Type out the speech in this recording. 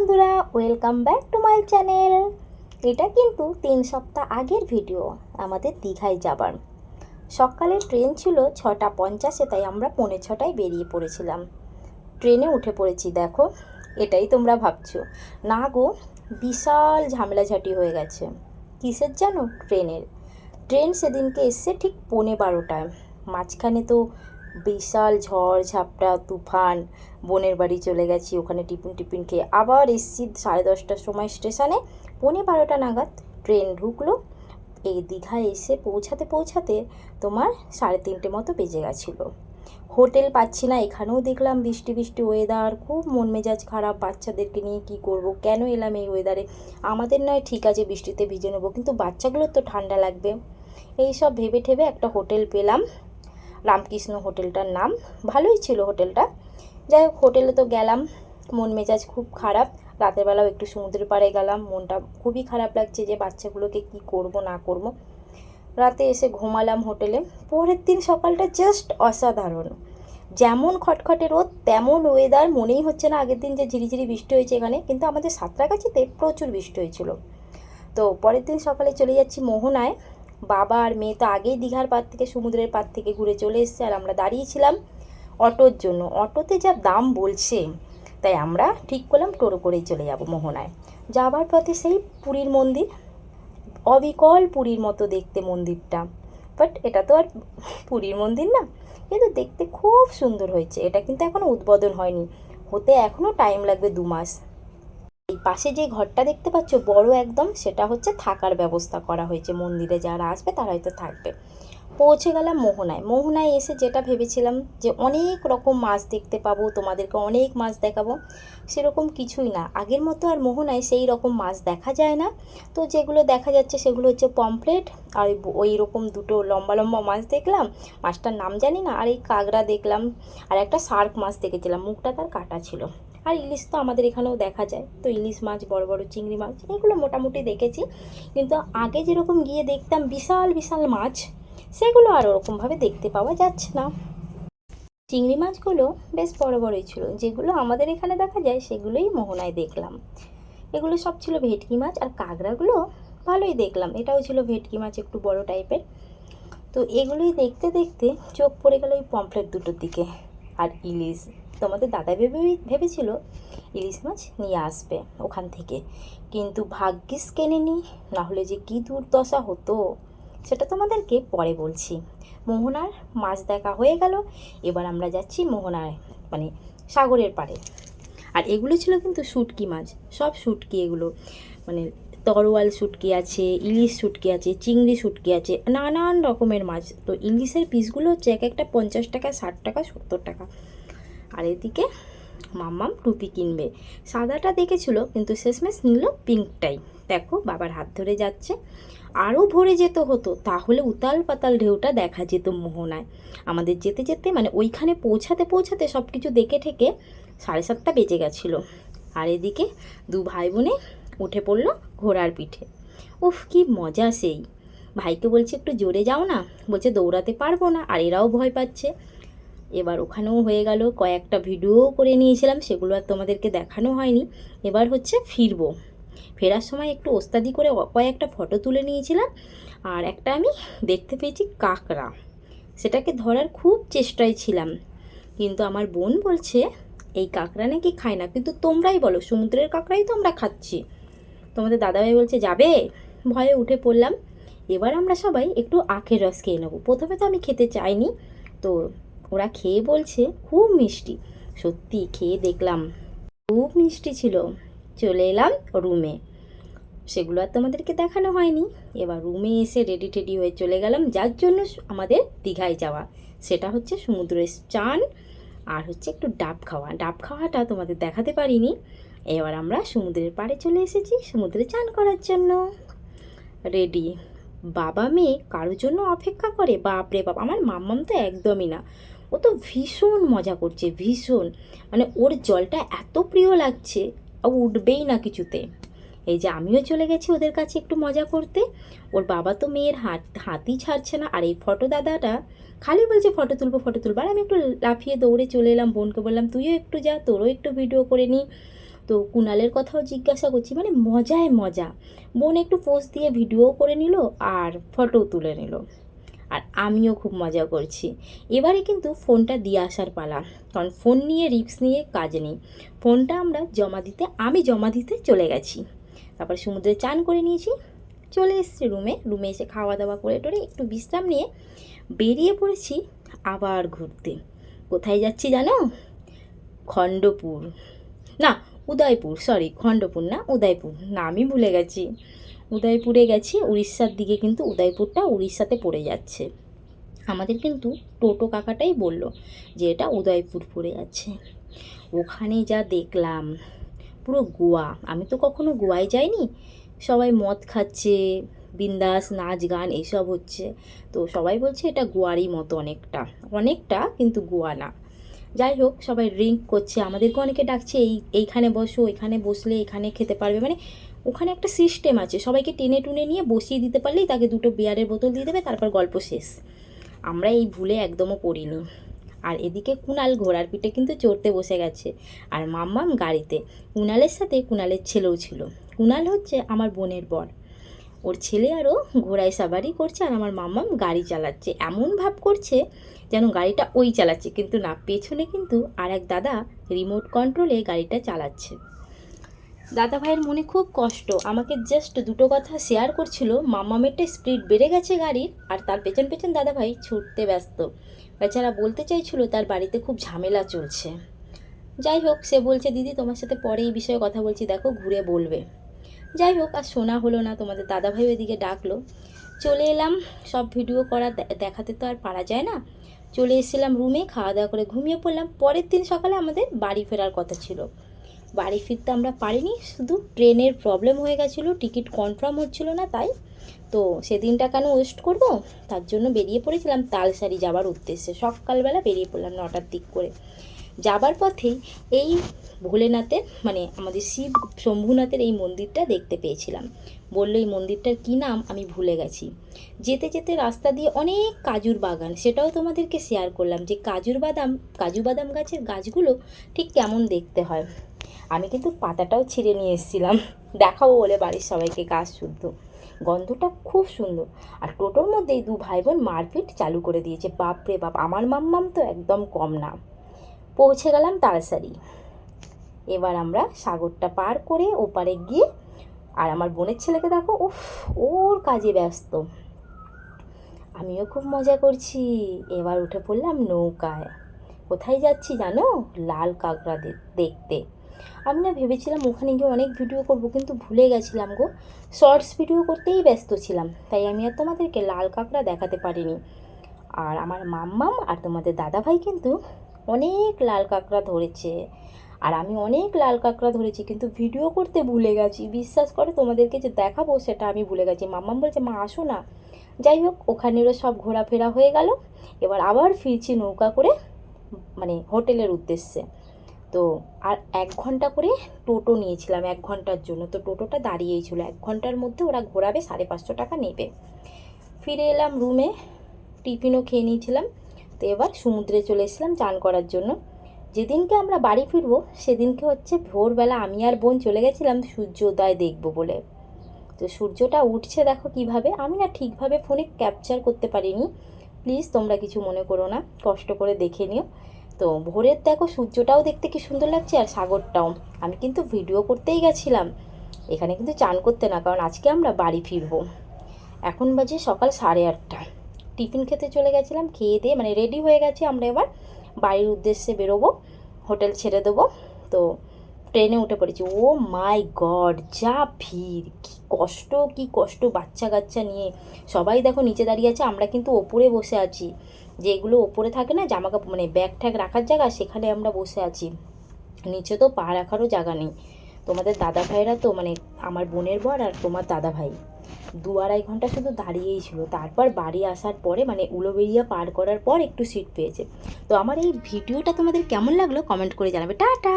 বন্ধুরা welcome back to my channel এটা কিন্তু তিন সপ্তাহ আগের ভিডিও আমাদের দীঘায় যাবার। সকালে ট্রেন ছিল ছটা পঞ্চাশে, তাই আমরা পৌনে ছটায় বেরিয়ে পড়েছিলাম। ট্রেনে উঠে পড়েছি, দেখো, এটাই তোমরা ভাবছ। না গো, বিশাল ঝামেলাঝাটি হয়ে গেছে। কিসের জানো ট্রেনের ট্রেন সেদিনকে এসছে ঠিক পৌনে বারোটায়। মাঝখানে তো বিশাল ঝড় ঝাপটা, তুফান, বোনের বাড়ি চলে গেছি, ওখানে টিফিন টিফিন খেয়ে আবার এসছি সাড়ে দশটার সময় স্টেশনে। পৌনে বারোটা নাগাদ ট্রেন ঢুকলো। এই দীঘায় এসে পৌঁছাতে পৌঁছাতে তোমার সাড়ে তিনটে মতো বেজে গেছিল। হোটেল পাচ্ছি না, এখানেও দেখলাম বৃষ্টি বৃষ্টি ওয়েদার খুব মন মেজাজ খারাপ, বাচ্চাদেরকে নিয়ে কি করব, কেন এলাম এই ওয়েদারে আমাদের নয়, ঠিক আছে, বৃষ্টিতে ভিজে নেব, কিন্তু বাচ্চাগুলোর তো ঠান্ডা লাগবে। এই সব ভেবে ঠেবে একটা হোটেল পেলাম। রামকৃষ্ণ হোটেলটার নাম। ভালোই ছিল হোটেলটা। যাই হোক, হোটেলে তো গেলাম। মন মেজাজ খুব খারাপ। রাতের বেলাও একটু সমুদ্রের পাড়ে গেলাম। মনটা খুবই খারাপ লাগছে যে বাচ্চাগুলোকে কি করব, না করব। রাতে এসে ঘুমালাম হোটেলে। পরের দিন সকালটা জাস্ট অসাধারণ। যেমন খটখটে রোদ, তেমন ওয়েদার মনেই হচ্ছে না আগের দিন যে ঝিরিঝিরি বৃষ্টি হয়েছে এখানে, কিন্তু আমাদের সাঁতরাগাছিতে প্রচুর বৃষ্টি হয়েছিল। তো পরের দিন সকালে চলে যাচ্ছি মোহনায়। বাবা আর মেয়ে তো আগেই দীঘার পার থেকে, সমুদ্রের পার থেকে ঘুরে চলে এসেছে আর আমরা দাঁড়িয়েছিলাম অটোর জন্য। অটোতে যা দাম বলছে, তাই আমরা ঠিক করলাম টোটো করেই চলে যাব মোহনায়। যাবার পথে সেই পুরীর মন্দির, অবিকল পুরীর মতো দেখতে মন্দিরটা। বাট এটা তো আর পুরীর মন্দির না, কিন্তু দেখতে খুব সুন্দর হয়েছে। এটা কিন্তু এখনও উদ্বোধন হয়নি। হতে এখনও টাইম লাগবে দু মাস। এই পাশে যে ঘরটা দেখতে পাচ্ছ, বড় একদম, সেটা হচ্ছে থাকার ব্যবস্থা করা হয়েছে। মন্দিরে যারা আসবে তারা হয়তো থাকবে। পৌঁছে গেলাম মোহনায়। মোহনায় এসে যেটা ভেবেছিলাম যে অনেক রকম মাছ দেখতে পাবো, তোমাদেরকে অনেক মাছ দেখাবো, সেরকম কিছুই না। আগের মতো আর মোহনায় সেই রকম মাছ দেখা যায় না। তো যেগুলো দেখা যাচ্ছে, সেগুলো হচ্ছে পমফ্লেট আর ওই- রকম দুটো লম্বা লম্বা মাছ দেখলাম। মাছটার নাম জানি না, আর এই কাঁকড়া দেখলাম। আর একটা শার্ক মাছ দেখেছিলাম। মুখটা তার কাটা ছিল। আর ইলিশ তো আমাদের এখানেও দেখা যায়। তো ইলিশ মাছ, বড় বড় চিংড়ি মাছ, এগুলো মোটামুটি দেখেছি। কিন্তু আগে যেরকম গিয়ে দেখতাম বিশাল বিশাল মাছ, সেগুলো আর ওরকমভাবে দেখতে পাওয়া যাচ্ছে না। চিংড়ি মাছগুলো বেশ বড় বড়ই ছিল। যেগুলো আমাদের এখানে দেখা যায়, সেগুলোই মোহনায় দেখলাম। এগুলো সব ছিল ভেটকি মাছ আর কাঁকড়াগুলো ভালোই দেখলাম। এটাও ছিল ভেটকি মাছ একটু বড় টাইপের। তো এগুলোই দেখতে দেখতে চোখ পড়ে গেল ওই পমফ্লেট দুটোর দিকে। আর ইলিশ তোমাদের দাদা ভেবে ভেবেছিল ইলিশ মাছ নিয়ে আসবে ওখান থেকে। কিন্তু ভাগ্যিস কেনেনি না হলে যে কী দুর্দশা হতো, সেটা তোমাদেরকে পরে বলছি। মোহনার মাছ দেখা হয়ে গেল, এবার আমরা যাচ্ছি মোহনায় মানে সাগরের পাড়ে। আর এগুলো ছিল কিন্তু শুটকি মাছ, সব শুটকি এগুলো। মানে তরোয়াল শুটকি আছে, ইলিশ শুটকি আছে, চিংড়ি শুটকি আছে, নানান রকমের মাছ। তো ইলিশের পিসগুলো হচ্ছে এক একটা পঞ্চাশ টাকা, ষাট টাকা, সত্তর টাকা। আর এদিকে মাম্মাম টুপি কিনবে। সাদাটা দেখেছিল, কিন্তু শেষমেশ নিল পিঙ্কটাই। দেখো, বাবার হাত ধরে যাচ্ছে। আরও ভরে যেত হতো, তাহলে উতাল পাতাল ঢেউটা দেখা যেত মোহনায়। আমাদের যেতে যেতে মানে ওইখানে পৌঁছাতে পৌঁছাতে সব কিছু দেখে ঠেকে সাড়ে সাতটা বেজে গেছিল। আর এদিকে দু ভাই বোনে উঠে পড়ল ঘোড়ার পিঠে। উফ, কি মজা সেই। ভাইকে বলছে, একটু জোরে যাও না। বলছে, দৌড়াতে পারব না। আর এরাও ভয় পাচ্ছে। এবার ওখানেও হয়ে গেল, কয়েকটা ভিডিও করে নিয়েছিলাম, সেগুলো আর তোমাদেরকে দেখানো হয়নি। এবার হচ্ছে ফিরবো। ফেরার সময় একটু ওস্তাদি করে কয়েকটা ফটো তুলে নিয়েছিলাম, আর একটা আমি দেখতে পেয়েছি কাকড়া। সেটাকে ধরার খুব চেষ্টায় ছিলাম, কিন্তু আমার বোন বলছে, এই কাঁকড়া নাকি খায় না। কিন্তু তোমরাই বলো, সমুদ্রের কাঁকড়াই তো আমরা খাচ্ছি। তোমাদের দাদাভাই বলছে, যাবে? ভয়ে উঠে পড়লাম। এবার আমরা সবাই একটু আখের রস খেয়ে নেব। প্রথমে তো আমি খেতে চাইনি, তো ওরা খেয়ে বলছে, খুব মিষ্টি। সত্যি খেয়ে দেখলাম, খুব মিষ্টি ছিল। চলে এলাম রুমে। সেগুলো আর তোমাদেরকে দেখানো হয়নি। এবার রুমে এসে রেডি টেডি হয়ে চলে গেলাম। যার জন্য আমাদের দীঘায় যাওয়া। সেটা হচ্ছে সমুদ্রে চান আর হচ্ছে একটু ডাব খাওয়া। ডাব খাওয়াটা তোমাদের দেখাতে পারিনি। এবার আমরা সমুদ্রের পাড়ে চলে এসেছি সমুদ্রে চান করার জন্য। রেডি বাবা মেয়ে কারোর জন্য অপেক্ষা করে? বাপরে বাপ, আমার মাম্মাম তো একদমই না। ও তো ভীষণ মজা করছে, ভীষণ। মানে ওর জলটা এত প্রিয় লাগছে, ও উঠবেই না কিছুতে। এই যে আমিও চলে গেছি ওদের কাছে একটু মজা করতে। ওর বাবা তো মেয়ের হাত, হাতই ছাড়ছে না। আর এই ফটো দাদাটা, খালি বলছে ফটো তুলবো ফটো তুলবো। আর আমি একটু লাফিয়ে দৌড়ে চলে এলাম, বোনকে বললাম, তুইও একটু যা, তোরও একটু ভিডিও করে নি। তো কুণালের কথাও জিজ্ঞাসা করছি মানে মজায় মজা। বোন একটু পোস্ট দিয়ে ভিডিও করে নিল আর ফটো তুলে নিল। আর আমিও খুব মজা করছি। এবারে কিন্তু ফোনটা দিয়ে আসার পালা। কারণ ফোন নিয়ে রিক্স নিয়ে কাজ নেই। ফোনটা আমরা জমা দিতে, আমি জমা দিতে চলে গেছি। তারপর সমুদ্রে চান করে নিয়েছি। চলে এসেছি রুমে। রুমে এসে খাওয়া দাওয়া করে টোরে একটু বিশ্রাম নিয়ে বেরিয়ে পড়েছি আবার ঘুরতে। কোথায় যাচ্ছি জানো? খণ্ডপুর। না, উদয়পুর। সরি, খণ্ডপুর না, উদয়পুর। না, আমি ভুলে গেছি। উদয়পুরে গেছি, উড়িষ্যার দিকে কিন্তু উদয়পুরটা উড়িষ্যাতে পড়ে যাচ্ছে। আমাদের কিন্তু টোটো কাকাটাই বলল যে এটা উদয়পুর পড়ে যাচ্ছে ওখানে যা দেখলাম, পুরো গোয়া। আমি তো কখনো গোয়ায় যাইনি। সবাই মদ খাচ্ছে, বিন্দাস নাচ গান এইসব হচ্ছে। তো সবাই বলছে এটা গোয়ারই মতো অনেকটা। অনেকটা কিন্তু গোয়া না। যাই হোক, সবাই ড্রিঙ্ক করছে। আমাদেরকে অনেকে ডাকছে, এই, এইখানে বসো, এখানে বসলে এখানে খেতে পারবে। মানে ওখানে একটা সিস্টেম আছে। সবাইকে টেনে টুনে নিয়ে বসিয়ে দিতে পারলেই তাকে দুটো বিয়ারের বোতল দিয়ে দেবে, তারপর গল্প শেষ। আমরা এই ভুলে একদমও পড়িনি। আর এদিকে কুনাল ঘোড়ার পিঠে কিন্তু চড়তে বসে গেছে। আর মাম্মাম গাড়িতে। কুনালের সাথে কুনালের ছেলেও ছিল। কুনাল হচ্ছে আমার বোনের বর। ওর ছেলে আরও ঘোড়ায় সাবারি করছে আর আমার মাম্মাম গাড়ি চালাচ্ছে। এমন ভাব করছে যেন গাড়িটা ওই চালাচ্ছে, কিন্তু না, পেছনে কিন্তু আর এক দাদা রিমোট কন্ট্রোলে গাড়িটা চালাচ্ছে। দাদা ভাইয়ের মনে খুব কষ্ট। আমাকে জাস্ট দুটো কথা শেয়ার করছিল মাম্মামেরটা স্পিড বেড়ে গেছে গাড়ির, আর তার পেছন পেছন দাদা ভাই ছুটতে ব্যস্ত। বেচারা বলতে চাইছিল, তার বাড়িতে খুব ঝামেলা চলছে। যাই হোক, সে বলছে, দিদি, তোমার সাথে পরে এই বিষয়ে কথা বলছি, দেখো, ঘুরে বলবে। যাই হোক, আর শোনা হলো না, তোমাদের দাদা ভাই ওইদিকে ডাকলো। চলে এলাম, সব ভিডিও করা দেখাতে তো আর পারা যায় না। চলে এসেছিলাম রুমে খাওয়া দাওয়া করে ঘুমিয়ে পড়লাম। পরের দিন সকালে আমাদের বাড়ি ফেরার কথা ছিল। বাড়ি ফিরতে আমরা পারিনি, শুধু ট্রেনের প্রবলেম হয়ে গেছিল, টিকিট কনফার্ম হচ্ছিল না তাই। তো সেদিনটা কেন ওয়েস্ট করব? তার জন্য বেরিয়ে পড়েছিলাম তালসারি যাবার উদ্দেশ্যে। সকালবেলা বেরিয়ে পড়লাম নটার দিক করে। যাবার পথেই এই ভোলেনাথের মানে আমাদের শিব শম্ভুনাথের এই মন্দিরটা দেখতে পেয়েছিলাম। বলল, এই মন্দিরটার কী নাম? আমি ভুলে গেছি। যেতে যেতে রাস্তা দিয়ে অনেক কাজুর বাগান, সেটাও তোমাদেরকে শেয়ার করলাম যে কাজুর বাদাম, কাজু বাদাম গাছের গাছগুলো ঠিক কেমন দেখতে হয়। আমি কিন্তু পাতাটাও ছিঁড়ে নিয়ে এসেছিলাম। দেখাবো বলে বাড়ির সবাইকে গাছ শুদ্ধ। গন্ধটা খুব সুন্দর। আর টোটোর মধ্যেই দু ভাই বোন মারপিট চালু করে দিয়েছে। বাপরে বাপ, আমার মাম্মাম তো একদম কম না। পৌঁছে গেলাম তাড়াতাড়ি। এবার আমরা সাগরটা পার করে ওপারে গিয়ে, আর আমার বোনের ছেলেকে দেখো, উফ, ওর কাজে ব্যস্ত। আমিও খুব মজা করছি। এবার উঠে পড়লাম নৌকায়। কোথায় যাচ্ছি জানো? লাল কাঁকড়া দেখতে। আমি না ভেবেছিলাম ওখানে গিয়ে অনেক ভিডিও করব, কিন্তু ভুলে গেছিলাম গো। শর্টস ভিডিও করতেই ব্যস্ত ছিলাম, তাই আমি আর তোমাদেরকে লাল কাঁকড়া দেখাতে পারিনি। আর আমার মাম্মাম আর তোমাদের দাদাভাই কিন্তু অনেক লাল কাঁকড়া ধরেছে। আর আমি অনেক লাল কাঁকড়া ধরেছি, কিন্তু ভিডিও করতে ভুলে গেছি। বিশ্বাস করে, তোমাদেরকে যে দেখাবো সেটা আমি ভুলে গেছি। মাম্মাম বলছে, মা, আসো না। যাই হোক, ওখানেরও সব ঘোরাফেরা হয়ে গেল। এবার আবার ফিরছি নৌকা করে মানে হোটেলের উদ্দেশ্যে। তো আর এক ঘণ্টা করে টোটো নিয়েছিলাম এক ঘণ্টার জন্য। তো টোটোটা দাঁড়িয়েই ছিল। এক ঘণ্টার মধ্যে ওরা ঘোরাবে, সাড়ে পাঁচশো টাকা নেবে। ফিরে এলাম রুমে টিফিনও খেয়ে নিয়েছিলাম। তো এবার সমুদ্রে চলে এসেছিলাম চান করার জন্য। যেদিনকে আমরা বাড়ি ফিরবো, সেদিনকে হচ্ছে ভোরবেলা আমি আর বোন চলে গেছিলাম সূর্যোদয় দেখব বলে। তো সূর্যটা উঠছে দেখো কীভাবে। আমি না ঠিকভাবে ফোনে ক্যাপচার করতে পারিনি। প্লিজ তোমরা কিছু মনে করো না। কষ্ট করে দেখে নিও। তো ভোরের দেখো সূর্যটাও দেখতে কি সুন্দর লাগছে আর সাগরটাও। আমি কিন্তু ভিডিও করতেই গেছিলাম। এখানে কিন্তু চান করতে না, কারণ আজকে আমরা বাড়ি ফিরবো। এখন বাজে সকাল সাড়ে আটটা। টিফিন খেতে চলে গেছিলাম, খেয়ে দিয়ে মানে রেডি হয়ে গেছি আমরা এবার। বাড়ির উদ্দেশ্যে বেরোবো, হোটেল ছেড়ে দেবো। তো ট্রেনে উঠে পড়েছি। ও মাই গড, যা ভিড়! কি কষ্ট কি কষ্ট বাচ্চা কাচ্চা নিয়ে। সবাই দেখো নিচে দাঁড়িয়ে আছে, আমরা কিন্তু ওপরে বসে আছি। যেগুলো ওপরে থাকে না জামা কাপড় মানে ব্যাগ ট্যাগ রাখার জায়গা, সেখানে আমরা বসে আছি। নিচে তো পা রাখারও জায়গা নেই। তোমাদের দাদা ভাইরা তো মানে আমার বোনের বর আর তোমার দাদা ভাই। দু আড়াই ঘণ্টা শুধু দাঁড়িয়েই ছিল। তারপর বাড়ি আসার পরে মানে উলোবেরিয়া পার করার পর একটু সিট পেয়েছে। তো আমার এই ভিডিওটা তোমাদের কেমন লাগল কমেন্ট করে জানাবে। টাটা!